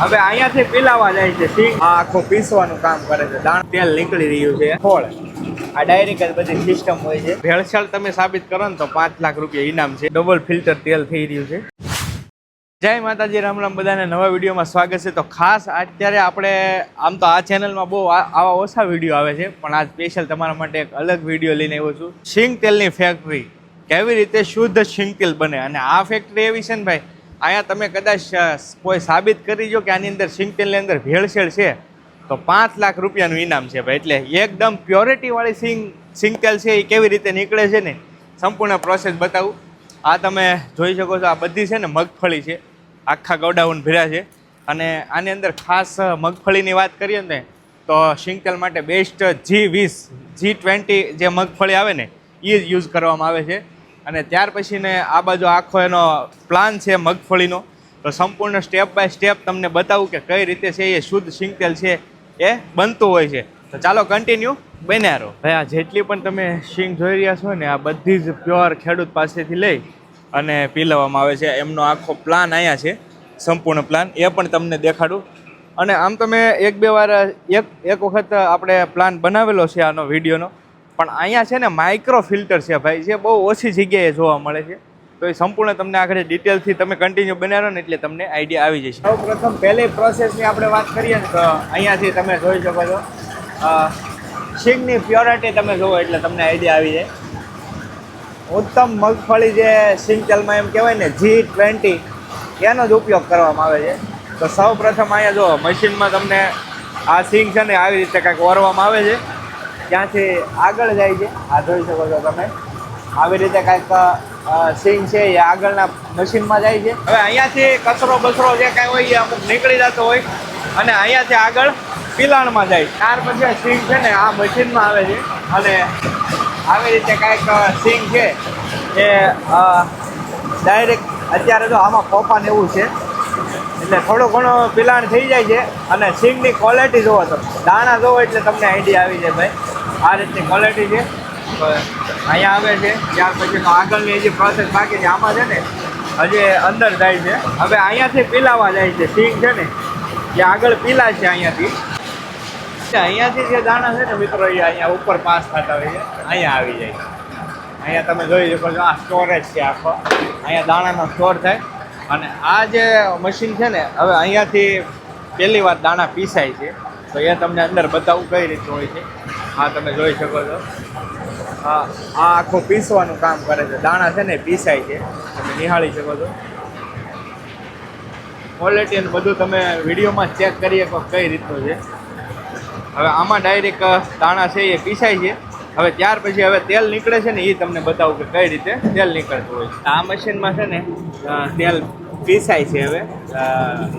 હવે અહીંયાથી પીલાવા જાય છે સિંગ આ આખું પીસવાનું કામ કરે છે. દાણ તેલ નીકળી રહ્યું છે. ખોળ. આ ડાયરેક્ટ બધી સિસ્ટમ હોય છે. ભેળસેળ તમે સાબિત કરો ને તો પાંચ લાખ રૂપિયા ઇનામ છે. ડબલ ફિલ્ટર તેલ થઈ રહ્યું છે. જય માતાજી, રામ રામ બધાને નવા વિડીયોમાં સ્વાગત છે. તો ખાસ અત્યારે આપણે, આમ તો આ ચેનલમાં બહુ આવા ઓછા વીડિયો આવે છે, પણ આ સ્પેશિયલ તમારા માટે એક અલગ વીડિયો લઈને આવ્યો છું. સિંગ તેલની ફેક્ટરી કેવી રીતે શુદ્ધ સિંગ તેલ બને? અને આ ફેક્ટરી એવી છે ને ભાઈ અહીંયા તમે કદાચ કોઈ સાબિત કરી જો કે આની અંદર સિંગતેલની અંદર ભેળસેળ છે, તો પાંચ લાખ રૂપિયાનું ઇનામ છે ભાઈ. એટલે એકદમ પ્યોરિટીવાળી સિંગ, સિંગતેલ છે, એ કેવી રીતે નીકળે છે ને સંપૂર્ણ પ્રોસેસ બતાવું. આ તમે જોઈ શકો છો, આ બધી છે ને મગફળી છે. આખા ગોડાઉન ભર્યા છે. અને આની અંદર ખાસ મગફળીની વાત કરીએ ને, તો સિંગતેલ માટે બેસ્ટ જી વીસ જી ટ્વેન્ટી જે મગફળી આવે ને એ જ યુઝ કરવામાં આવે છે. અને ત્યાર પછીને આ બાજુ આખો એનો પ્લાન છે મગફળીનો. તો સંપૂર્ણ સ્ટેપ બાય સ્ટેપ તમને બતાવું કે કઈ રીતે છે એ શુદ્ધ સિંગતેલ છે એ બનતું હોય છે. તો ચાલો કન્ટિન્યુ બન્યા રહો. ભાઈ, આ જેટલી પણ તમે સિંગ જોઈ રહ્યા છો ને, આ બધી જ પ્યોર ખેડૂત પાસેથી લઈ અને પીલવવામાં આવે છે. એમનો આખો પ્લાન અહીંયા છે. સંપૂર્ણ પ્લાન એ પણ તમને દેખાડું. અને આમ તો મેં એક બે વાર, એક એક વખત આપણે પ્લાન બનાવેલો છે આનો વિડીયોનો. પણ અહીંયા છે ને માઇક્રો ફિલ્ટર છે ભાઈ જે બહુ ઓછી જગ્યાએ જોવા મળે છે. તો એ સંપૂર્ણ તમને આગળ ડિટેલથી તમે કન્ટિન્યુ બનાવો ને એટલે તમને આઈડિયા આવી જશે. સૌ પ્રથમ પહેલી પ્રોસેસની આપણે વાત કરીએ ને તો અહીંયાથી તમે જોઈ શકો છો. અ, સિંગની પ્યોરિટી તમે જુઓ એટલે તમને આઈડિયા આવી જાય. ઉત્તમ મગફળી જે સિંગ તેલમાં એમ કહેવાય ને જી ટ્વેન્ટી એનો જ ઉપયોગ કરવામાં આવે છે. તો સૌ પ્રથમ અહીંયા જો મશીનમાં તમને આ સિંગ છે ને આવી રીતે કાંઈક ઓરવામાં આવે છે. ત્યાંથી આગળ જાય છે. આ જોઈ શકો છો તમે. આવી રીતે કાંઈક સીન છે એ આગળના મશીનમાં જાય છે. હવે અહીંયાથી કચરો બચરો જે કાંઈ હોય એ અમુક નીકળી જતો હોય અને અહીંયાથી આગળ પિલાણમાં જાય. ત્યાર પછી આ સિંગ છે ને, આ મશીનમાં આવે છે. અને આવી રીતે કાંઈક સિંગ છે એ ડાયરેક્ટ અત્યારે તો આમાં પોપાન એવું છે. એટલે થોડું ઘણું પિલાણ થઈ જાય છે. અને સિંગની ક્વોલિટી જોવો તમે. દાણા જોવો એટલે તમને આઈડિયા આવી જાય ભાઈ. આ રીતની ક્વોલિટી છે. અહીંયા આવે છે. ત્યાર પછી આગળની હજી પ્રોસેસ બાકી છે. આમાં છે ને હજી અંદર જાય છે. હવે અહીંયાથી પીલાવા જાય છે. સિંગ છે ને, જે આગળ પીલા છે અહીંયાથી. અહીંયાથી જે દાણા છે ને મિત્રો, એ અહીંયા ઉપર પાસ થતા હોય છે. અહીંયા આવી જાય છે. અહીંયા તમે જોઈ શકો છો, આ સ્ટોરેજ છે આખો. અહીંયા દાણાનો સ્ટોર થાય. અને આ જે મશીન છે ને, હવે અહીંયાથી પહેલી વાર દાણા પીસાય છે. તો એ તમને અંદર બતાવું કઈ રીતનું હોય છે. આ તમે જોઈ શકો છો. આ આખું પીસવાનું કામ કરે છે. દાણા છે ને પીસાય છે. તમે નિહાળી શકો છો. ક્વોલિટી અને બધું તમે વિડીયોમાં ચેક કરીએ તો કઈ રીતનું છે. હવે આમાં ડાયરેક્ટ દાણા છે એ પીસાય છે. હવે ત્યાર પછી હવે તેલ નીકળે છે ને એ તમને બતાવું કે કઈ રીતે તેલ નીકળતું હોય છે. આ મશીનમાં છે ને તેલ પીસાય છે હવે.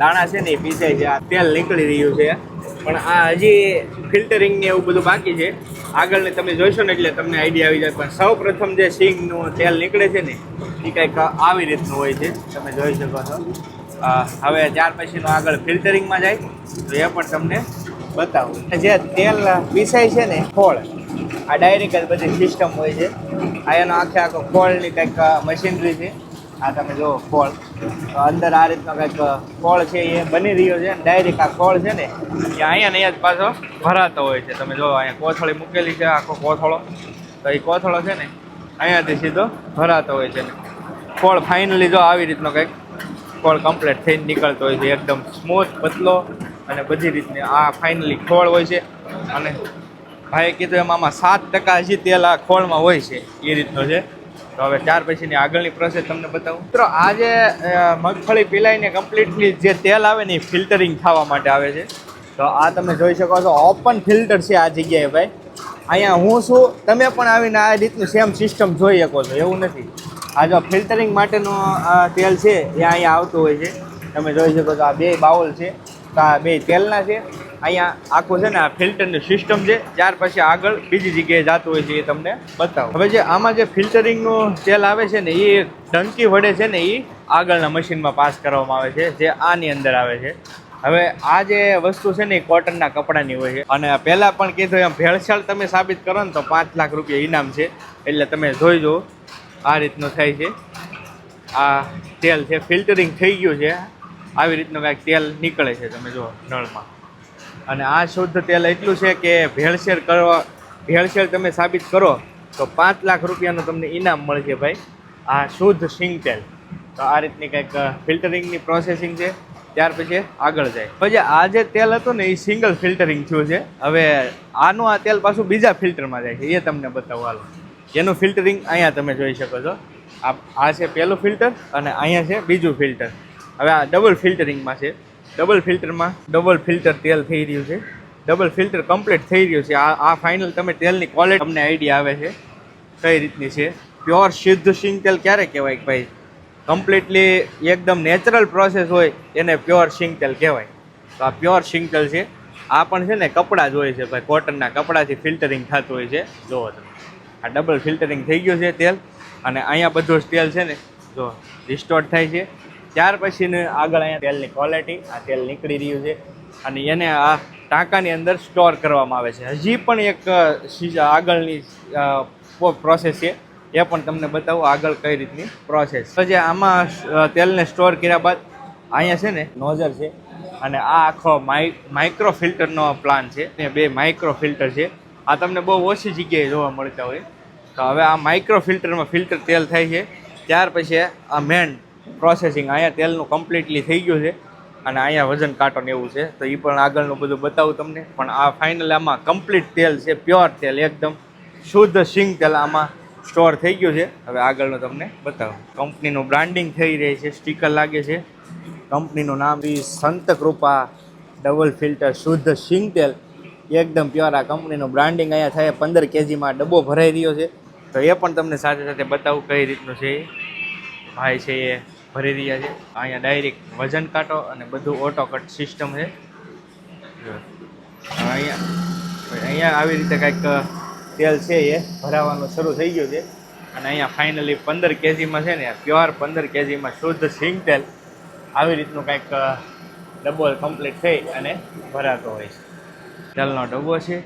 દાણા છે ને એ પીસાય છે. આ તેલ નીકળી રહ્યું છે. પણ આ હજી ફિલ્ટરિંગ ને એવું બધું બાકી છે. આગળને તમે જોઈશો ને એટલે તમને આઈડિયા આવી જાય. પણ સૌ પ્રથમ જે સિંગનું તેલ નીકળે છે ને, એ કંઈક આવી રીતનું હોય છે. તમે જોઈ શકો છો. હવે ત્યાર પછીનું આગળ ફિલ્ટરિંગમાં જાય. તો એ પણ તમને બતાવું. જે તેલ પીસાય છે ને, ખોળ, આ ડાયરેક્ટ બધી સિસ્ટમ હોય છે. આ એનો આખે આખો ખોળની કંઈક મશીનરી છે. આ તમે જો તો અંદર આ રીતનો કંઈક ખોળ છે એ બની રહ્યો છે ડાયરેક્ટ આ ખોળ છે ને એ અહીંયા ને અહીંયા જ પાછો ભરાતો હોય છે. તમે જો અહીંયા કોથળી મૂકેલી છે, આખો કોથળો. તો એ કોથળો છે ને અહીંયાથી સીધો ભરાતો હોય છે ખોળ ફાઇનલી જો આવી રીતનો કંઈક કોળ કમ્પ્લીટ થઈને નીકળતો હોય છે. એકદમ સ્મૂથ પતલો અને બધી રીતની આ ફાઇનલી ખોળ હોય છે. અને ભાઈએ કીધું એમાં આમાં સાત ટકા હજી તેલ આ ખોળમાં હોય છે. એ રીતનો છે. તો હવે ત્યાર પછીની આગળની પ્રોસેસ તમને બતાવું. મિત્રો આ જે મગફળી પીલાઈને કમ્પ્લીટલી જે તેલ આવે ને એ ફિલ્ટરિંગ થવા માટે આવે છે. તો આ તમે જોઈ શકો છો ઓપન ફિલ્ટર છે આ જગ્યાએ ભાઈ. અહીંયા હું શું તમે પણ આવીને આ રીતનું સેમ સિસ્ટમ જોઈ શકો છો, એવું નથી. આ જો ફિલ્ટરિંગ માટેનું તેલ છે, એ અહીંયા આવતું હોય છે. તમે જોઈ શકો છો, આ બે બાઉલ છે. તો આ બે તેલના છે. અહીંયા આખું છે ને આ ફિલ્ટરની સિસ્ટમ છે. ત્યાર પછી આગળ બીજી જગ્યાએ જતું હોય છે એ તમને બતાવો. હવે જે આમાં જે ફિલ્ટરિંગનું તેલ આવે છે ને એ ટંકી વડે છે ને એ આગળના મશીનમાં પાસ કરવામાં આવે છે, જે આની અંદર આવે છે. હવે આ જે વસ્તુ છે ને એ કોટનના કપડાની હોય છે. અને પહેલાં પણ કીધું એમ, ભેળસેળ તમે સાબિત કરો ને તો પાંચ લાખ રૂપિયા ઇનામ છે. એટલે તમે જોઈ જુઓ આ રીતનું થાય છે. આ તેલ છે ફિલ્ટરિંગ થઈ ગયું છે. આવી રીતનું કાંઈક તેલ નીકળે છે, તમે જુઓ નળમાં. અને આ શુદ્ધ તેલ એટલું છે કે ભેળસેળ કરવા, ભેળસેળ તમે સાબિત કરો, તો પાંચ લાખ રૂપિયાનું તમને ઇનામ મળશે ભાઈ. આ શુદ્ધ સિંગ તેલ. તો આ રીતની કંઈક ફિલ્ટરિંગની પ્રોસેસિંગ છે. ત્યાર પછી આગળ જાય. પછી આ જે તેલ હતું ને, એ સિંગલ ફિલ્ટરિંગ થયું છે. હવે આનું આ તેલ પાછું બીજા ફિલ્ટરમાં જાય છે. એ તમને બતાવું હાલો. એનું ફિલ્ટરિંગ અહીંયા તમે જોઈ શકો છો. આ છે પહેલું ફિલ્ટર અને અહીંયા છે બીજું ફિલ્ટર હવે આ ડબલ ફિલ્ટરિંગમાં છે. ડબલ ફિલ્ટરમાં ડબલ ફિલ્ટર તેલ થઈ રહ્યું છે. ડબલ ફિલ્ટર કમ્પ્લીટ થઈ રહ્યું છે. આ આ ફાઇનલ તમે તેલની ક્વોલિટી તમને આઈડિયા આવે છે કઈ રીતની છે. પ્યોર શુદ્ધ સિંગ તેલ ક્યારે કહેવાય ભાઈ? કમ્પ્લીટલી એકદમ નેચરલ પ્રોસેસ હોય એને પ્યોર સિંગ તેલ કહેવાય. તો આ પ્યોર સિંગ તેલ છે. આ પણ છે ને કપડાં જ હોય છે ભાઈ. કોટનના કપડાથી ફિલ્ટરિંગ થતું હોય છે. જુઓ તમે. આ ડબલ ફિલ્ટરિંગ થઈ ગયું છે તેલ. અને અહીંયા બધું જ તેલ છે ને જો રિસ્ટોર થાય છે. ત્યાર પછીને આગળ અહીંયા તેલની ક્વોલિટી આ તેલ નીકળી રહ્યું છે. અને એને આ ટાંકાની અંદર સ્ટોર કરવામાં આવે છે. હજી પણ એક આગળની પ્રોસેસ છે. એ પણ તમને બતાવું આગળ કઈ રીતની પ્રોસેસ તો જે આમાં તેલને સ્ટોર કર્યા બાદ અહીંયા છે ને નોઝર છે. અને આ આખો માઈ માઇક્રો ફિલ્ટરનો પ્લાન છે. ને બે માઇક્રો ફિલ્ટર છે. આ તમને બહુ ઓછી જગ્યાએ જોવા મળતા હોય. તો હવે આ માઇક્રો ફિલ્ટરમાં ફિલ્ટર તેલ થાય છે. ત્યાર પછી આ મેન પ્રોસેસિંગ અહીંયા તેલનું કમ્પ્લીટલી થઈ ગયું છે અને અહીંયા વજન કાંટો એવું છે. તો એ પણ આગળનું બધું બતાવું તમને. પણ આ ફાઇનલ આમાં કમ્પ્લીટ તેલ છે પ્યોર તેલ એકદમ. શુદ્ધ સિંગ તેલ આમાં સ્ટોર થઈ ગયું છે. હવે આગળનું તમને બતાવું. કંપનીનું બ્રાન્ડિંગ થઈ રહી છે સ્ટીકર લાગે છે. કંપનીનું નામ બી સંત કૃપા ડબલ ફિલ્ટર શુદ્ધ સિંગ તેલ. એકદમ પ્યોર આ કંપનીનું બ્રાન્ડિંગ અહીંયા થાય, પંદર કેજીમાં ડબ્બો ભરાઈ રહ્યો છે. તો એ પણ તમને સાથે સાથે બતાવું કઈ રીતનું છે ભાઈ છે એ. ભરી રહ્યા છે. અહીંયા ડાયરેક્ટ વજન કાંટો અને બધું ઓટો કટ સિસ્ટમ છે અહીંયા અહીંયા આવી રીતે કાંઈક તેલ છે એ ભરાવાનું શરૂ થઈ ગયું છે. અને અહીંયા ફાઇનલી પંદર કેજીમાં છે ને, પ્યોર પંદર કેજીમાં શુદ્ધ સિંગ તેલ આવી રીતનું કાંઈક ડબ્બો કમ્પ્લીટ થઈ અને ભરાતો હોય છે. તેલનો ડબ્બો છે,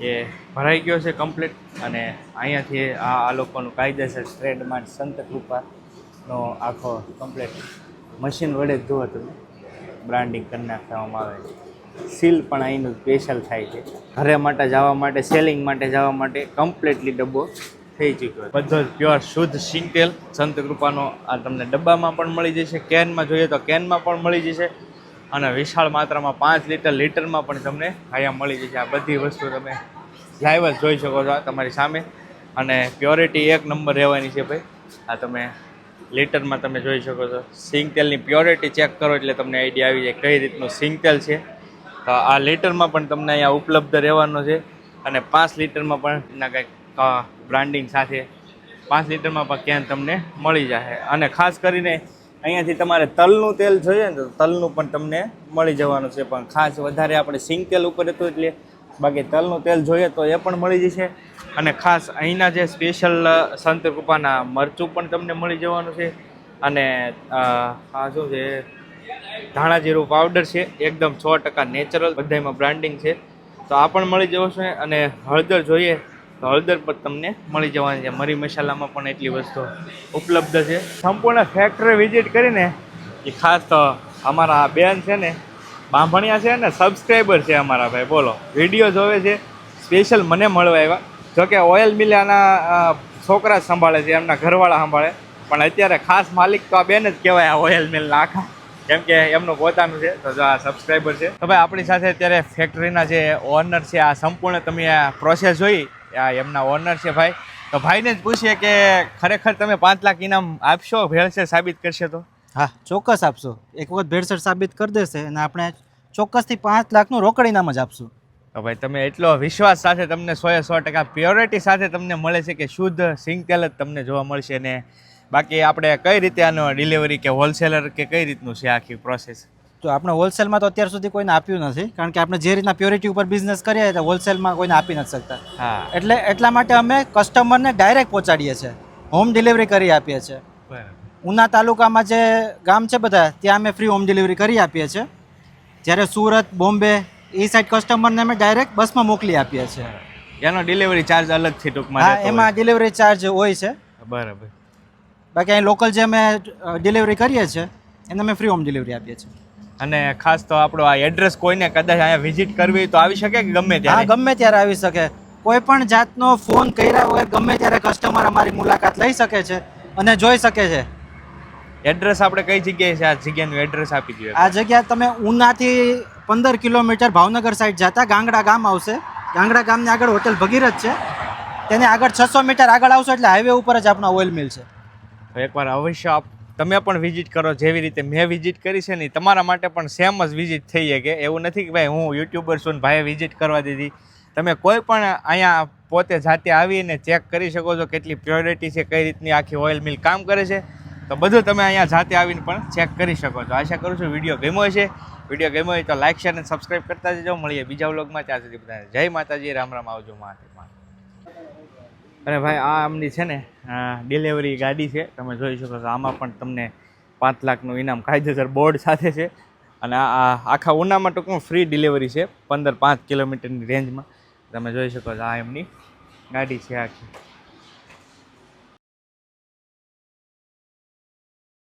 એ ભરાઈ ગયો છે કમ્પ્લીટ અને અહીંયાથી આ આ લોકોનું કાયદેસર ટ્રેડમાર્ક સંત કૃપાનો આખો કમ્પ્લેટ મશીન વડે જ જુઓ તમે. બ્રાન્ડિંગ કરી નાખવામાં આવે છે. સીલ પણ અહીંનું સ્પેશિયલ થાય છે. ઘરે માટે જવા માટે સેલિંગ માટે જવા માટે કમ્પ્લેટલી ડબ્બો થઈ ચૂક્યો. બધો જ પ્યોર શુદ્ધ સિંગ સંત કૃપાનો આ તમને ડબ્બામાં પણ મળી જશે. કેનમાં જોઈએ તો કેનમાં પણ મળી જશે. અને વિશાળ માત્રામાં પાંચ લીટર, લીટરમાં પણ તમને અહીંયા મળી જશે. આ બધી વસ્તુ તમે લાઈવ જ જોઈ શકો છો તમારી સામે. અને પ્યોરિટી એક નંબર રહેવાની છે ભાઈ. આ તમે લીટરમાં તમે જોઈ શકો છો. સિંગ તેલની પ્યોરિટી ચેક કરો એટલે તમને આઈડિયા આવી જાય કઈ રીતનું સિંગ તેલ છે. તો આ લીટરમાં પણ તમને અહીંયા ઉપલબ્ધ રહેવાનો છે. અને પાંચ લીટરમાં પણ એના કંઈક બ્રાન્ડિંગ સાથે પાંચ લીટરમાં પણ ક્યાંય તમને મળી જશે અને ખાસ કરીને અહીંયાથી તમારે તલનું તેલ જોઈએ ને તો તલનું પણ તમને મળી જવાનું છે. પણ ખાસ વધારે આપણે સિંગ તેલ ઉપર હતું એટલે બાકી તલનું તેલ જોઈએ તો એ પણ મળી જશે. અને ખાસ અહીંના જે સ્પેશિયલ સંત કૃપાના મરચું પણ તમને મળી જવાનું છે. અને આ શું છે? ધાણા જીરું પાવડર છે. એકદમ છ ટકા નેચરલ બધામાં બ્રાન્ડિંગ છે. તો આ પણ મળી જશે અને હળદર જોઈએ તો હળદર પણ તમને મળી જવાની છે. મરી મસાલામાં પણ એટલી વસ્તુ ઉપલબ્ધ છે. સંપૂર્ણ ફેક્ટરી વિઝિટ કરીને એ ખાસ તો અમારા બેન છે ને બાંભણિયા છે ને સબસ્ક્રાઈબર છે અમારા ભાઈ, બોલો. વીડિયો જોવે છે. સ્પેશિયલ મને મળવા આવ્યા. જોકે ઓઇલ મિલ આના છોકરા જ સંભાળે છે, એમના ઘરવાળા સંભાળે. પણ અત્યારે ખાસ માલિક તો આ બેન જ કહેવાય આ ઓઇલ મિલના આખા. કેમ કે એમનું પોતાનું છે, તો આ સબસ્ક્રાઈબર છે. તો ભાઈ, આપણી સાથે અત્યારે ફેક્ટરીના જે ઓનર છે, આ સંપૂર્ણ તમે આ પ્રોસેસ જોઈ, આ એમના ઓનર છે ભાઈ. તો ભાઈને જ પૂછીએ કે ખરેખર તમે પાંચ લાખ ઇનામ આપશો, ભેળસેળ સાબિત કરશે તો? હા ચોક્કસ આપશું. એક વખત ભેળસેળ સાબિત કરી દેશે અને આપણે ચોક્કસથી પાંચ લાખનું રોકડ ઇનામ જ આપશું. તો ભાઈ તમે એટલો વિશ્વાસ સાથે તમને સોએ સો ટકા પ્યોરિટી સાથે તમને મળે છે કે શુદ્ધ સિંગ તેલ જ તમને જોવા મળશે ને બાકી આપણે કઈ રીતે આનો ડિલિવરી કે હોલસેલર કે કઈ રીતનું છે આખી પ્રોસેસ તો આપણે હોલસેલમાં તો અત્યાર સુધી કોઈને આપ્યું નથી કારણ કે આપણે જે રીતના પ્યોરિટી ઉપર બિઝનેસ કરીએ તો હોલસેલમાં કોઈને આપી નથી શકતા. હા. એટલે એટલા માટે અમે કસ્ટમરને ડાયરેક્ટ પહોંચાડીએ છીએ. હોમ ડિલિવરી કરી આપીએ છીએ. બરાબર. ઉના તાલુકામાં જે ગામ છે બધા ત્યાં અમે ફ્રી હોમ ડિલિવરી કરી આપીએ છીએ. જ્યારે સુરત બોમ્બે એ સાઈડ કસ્ટમરને અમે ડાયરેક્ટ બસમાં મોકલી આપીએ છીએ. એનો ડિલિવરી ચાર્જ અલગથી ટૂંકમાં હા એમાં ડિલિવરી ચાર્જ હોય છે. બરાબર. બાકી અહીં લોકલ જે અમે ડિલિવરી કરીએ છીએ એને અમે ફ્રી હોમ ડિલિવરી આપીએ છીએ. અને ખાસ તો આપણો આ એડ્રેસ કોઈને કદાચ અહીંયા વિઝિટ કરવી તો આવી શકે કે ગમે હા ગમે ત્યારે આવી શકે. કોઈ પણ જાતનો ફોન કર્યા વગર ગમે ત્યારે કસ્ટમર અમારી મુલાકાત લઈ શકે છે અને જોઈ શકે છે. એડ્રેસ આપણે કઈ જગ્યાએ છે? આ જગ્યાનું એડ્રેસ આપી દઈએ આ જગ્યા તમે ઉનાથી પંદર કિલોમીટર ભાવનગર સાઈડ જતા ગાંગડા ગામ આવશે. ગાંગડા ગામની આગળ હોટેલ ભગીરથ છે. તેની આગળ છસો મીટર આગળ આવશો એટલે હાઈવે ઉપર જ આપણો ઓઇલ મિલ છે. તો એકવાર અવશ્ય આપ તમે પણ વિઝિટ કરો જેવી રીતે મેં વિઝિટ કરી છે ને તમારા માટે પણ સેમ જ વિઝિટ થઈ શકે. એવું નથી કે ભાઈ હું યુટ્યુબર છું ભાઈ ભાઈએ વિઝિટ કરવા દીધી. તમે કોઈ પણ અહીંયા પોતે જાતે આવીને ચેક કરી શકો છો કેટલી પ્યોરિટી છે કઈ રીતની આખી ઓઇલ મિલ કામ કરે છે. તો બધું તમે અહીંયા જાતે આવીને પણ ચેક કરી શકો છો. આશા કરું છું વીડિયો ગમ્યો છે વીડિયો ગમ્યો હોય તો લાઇક શેર અને સબસ્ક્રાઈબ કરતા જજો. મળીએ બીજા વ્લોગમાં ત્યાં સુધી બધાને જય માતાજી. રામ રામ. આવજો મહાદેવ અરે ભાઈ, આ આમની છે ને ડિલિવરી ગાડી છે. તમે જોઈ શકો છો, આમાં પણ તમને પાંચ લાખનું ઇનામ કાયદેસર બોર્ડ સાથે છે. અને આ આખા ઉનામાં ટૂંકમાં ફ્રી ડિલિવરી છે. પંદર પાંચ કિલોમીટરની રેન્જમાં તમે જોઈ શકો છો, આ એમની ગાડી છે આખી.